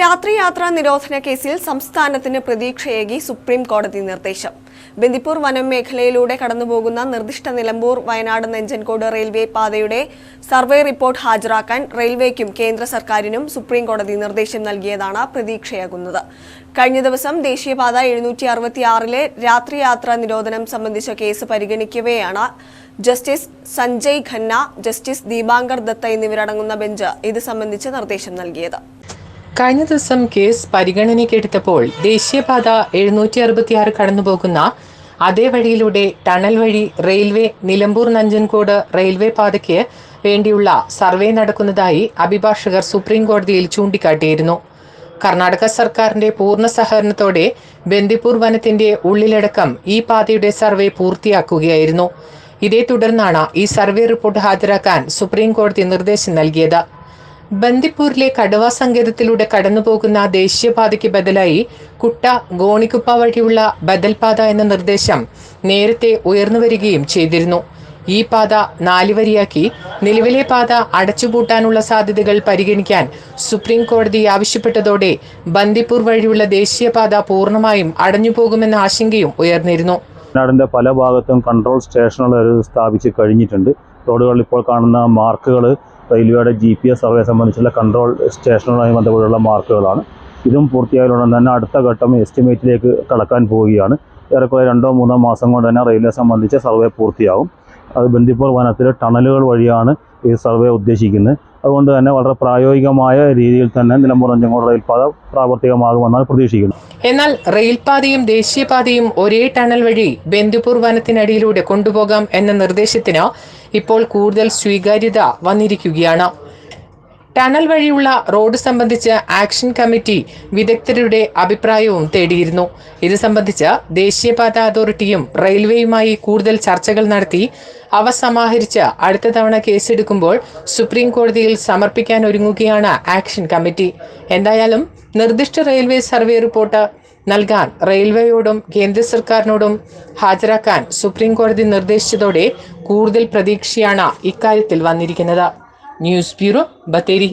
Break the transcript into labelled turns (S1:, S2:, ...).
S1: രാത്രിയാത്രാ നിരോധന കേസിൽ സംസ്ഥാനത്തിന് പ്രതീക്ഷയേകി സുപ്രീം കോടതി നിർദ്ദേശം. ബന്ദിപ്പൂർ വനം മേഖലയിലൂടെ കടന്നുപോകുന്ന നിർദ്ദിഷ്ട നിലമ്പൂർ വയനാട് നെഞ്ചൻകോട് റെയിൽവേ പാതയുടെ സർവേ റിപ്പോർട്ട് ഹാജരാക്കാൻ റെയിൽവേക്കും കേന്ദ്ര സർക്കാരിനും സുപ്രീം കോടതി നിർദ്ദേശം നൽകിയതാണ് പ്രതീക്ഷയാകുന്നത്. കഴിഞ്ഞ ദിവസം ദേശീയപാത എഴുന്നൂറ്റി അറുപത്തിയാറിലെ രാത്രിയാത്രാ നിരോധനം സംബന്ധിച്ച കേസ് പരിഗണിക്കവെയാണ് ജസ്റ്റിസ് സഞ്ജയ് ഖന്ന ജസ്റ്റിസ് ദീപാങ്കർ ദത്ത എന്നിവരടങ്ങുന്ന ബെഞ്ച് ഇത് സംബന്ധിച്ച് നിർദ്ദേശം നൽകിയത്.
S2: കഴിഞ്ഞ ദിവസം കേസ് പരിഗണനയ്ക്കെടുത്തപ്പോൾ ദേശീയപാത എഴുന്നൂറ്റി അറുപത്തിയാറ് കടന്നുപോകുന്ന അതേ വഴിയിലൂടെ ടണൽ വഴി റെയിൽവേ നിലമ്പൂർ നഞ്ചൻകോട് റെയിൽവേ പാതയ്ക്ക് വേണ്ടിയുള്ള സർവേ നടക്കുന്നതായി അഭിഭാഷകർ സുപ്രീം കോടതിയിൽ ചൂണ്ടിക്കാട്ടിയിരുന്നു. കർണാടക സർക്കാരിന്റെ പൂർണ സഹകരണത്തോടെ ബന്ദിപ്പൂർ വനത്തിന്റെ ഉള്ളിലടക്കം ഈ പാതയുടെ സർവേ പൂർത്തിയാക്കുകയായിരുന്നു. ഇതേ തുടർന്നാണ് ഈ സർവേ റിപ്പോർട്ട് ഹാജരാക്കാൻ സുപ്രീം കോടതി നിർദ്ദേശം നൽകിയത്. ബന്ദിപ്പൂരിലെ കടുവ സങ്കേതത്തിലൂടെ കടന്നുപോകുന്ന ദേശീയപാതയ്ക്ക് ബദലായി കുട്ട ഗോണിക്കുപ്പ വഴിയുള്ള ബദൽപാത എന്ന നിർദ്ദേശം നേരത്തെ ഉയർന്നു വരികയും ചെയ്തിരുന്നു. ഈ പാത നാലുവരിയാക്കി നിലവിലെ പാത അടച്ചുപൂട്ടാനുള്ള സാധ്യതകൾ പരിഗണിക്കാൻ സുപ്രീം കോടതി ആവശ്യപ്പെട്ടതോടെ ബന്ദിപ്പൂർ വഴിയുള്ള ദേശീയപാത പൂർണമായും അടഞ്ഞുപോകുമെന്ന ആശങ്കയും ഉയർന്നിരുന്നു.
S3: വയനാടിന്റെ പല ഭാഗത്തും കൺട്രോൾ സ്റ്റേഷനുകൾ സ്ഥാപിച്ച് കഴിഞ്ഞിട്ടുണ്ട്. റോഡുകളിൽ ഇപ്പോൾ കാണുന്ന മാർക്കുകൾ റെയിൽവേയുടെ ജി പി എസ് സർവേ സംബന്ധിച്ചുള്ള കൺട്രോൾ സ്റ്റേഷനുകളുമായി ബന്ധപ്പെട്ടുള്ള മാർക്കുകളാണ്. ഇതും പൂർത്തിയായതുകൊണ്ട് തന്നെ അടുത്ത ഘട്ടം എസ്റ്റിമേറ്റിലേക്ക് കടക്കാൻ പോവുകയാണ്. ഏറെക്കുറെ രണ്ടോ മൂന്നോ മാസം കൊണ്ട് തന്നെ റെയിൽവേ സംബന്ധിച്ച സർവേ പൂർത്തിയാകും അത് ബന്ദിപ്പൂർ വനത്തിലെ ടണലുകൾ വഴിയാണ് ഈ സർവേ ഉദ്ദേശിക്കുന്നത്. അതുകൊണ്ട് തന്നെ വളരെ പ്രായോഗികമായ രീതിയിൽ തന്നെ നിലമ്പൂർ അഞ്ചങ്കോട് റെയിൽപാത പ്രാവർത്തികമാകുമെന്നാണ് പ്രതീക്ഷിക്കുന്നത്.
S2: എന്നാൽ റെയിൽപാതയും ദേശീയപാതയും ഒരേ ടണൽ വഴി ബന്ദിപ്പൂർ വനത്തിനടിയിലൂടെ കൊണ്ടുപോകാം എന്ന നിർദ്ദേശത്തിന് ഇപ്പോൾ കൂടുതൽ സ്വീകാര്യത വന്നിരിക്കുകയാണ്. ടണൽ വഴിയുള്ള റോഡ് സംബന്ധിച്ച് ആക്ഷൻ കമ്മിറ്റി വിദഗ്ധരുടെ അഭിപ്രായവും തേടിയിരുന്നു. ഇത് സംബന്ധിച്ച് ദേശീയപാത അതോറിറ്റിയും റെയിൽവേയുമായി കൂടുതൽ ചർച്ചകൾ നടത്തി അവ സമാഹരിച്ച് അടുത്ത തവണ കേസെടുക്കുമ്പോൾ സുപ്രീം കോടതിയിൽ സമർപ്പിക്കാൻ ഒരുങ്ങുകയാണ് ആക്ഷൻ കമ്മിറ്റി. എന്തായാലും നിർദ്ദിഷ്ട റെയിൽവേ സർവേ റിപ്പോർട്ട് നൽകാൻ റെയിൽവേയോടും കേന്ദ്ര സർക്കാരിനോടും ഹാജരാക്കാൻ സുപ്രീം കോടതി നിർദ്ദേശിച്ചതോടെ കൂടുതൽ പ്രതീക്ഷയാണ് ഇക്കാര്യത്തിൽ വന്നിരിക്കുന്നത്. News bureau Bathery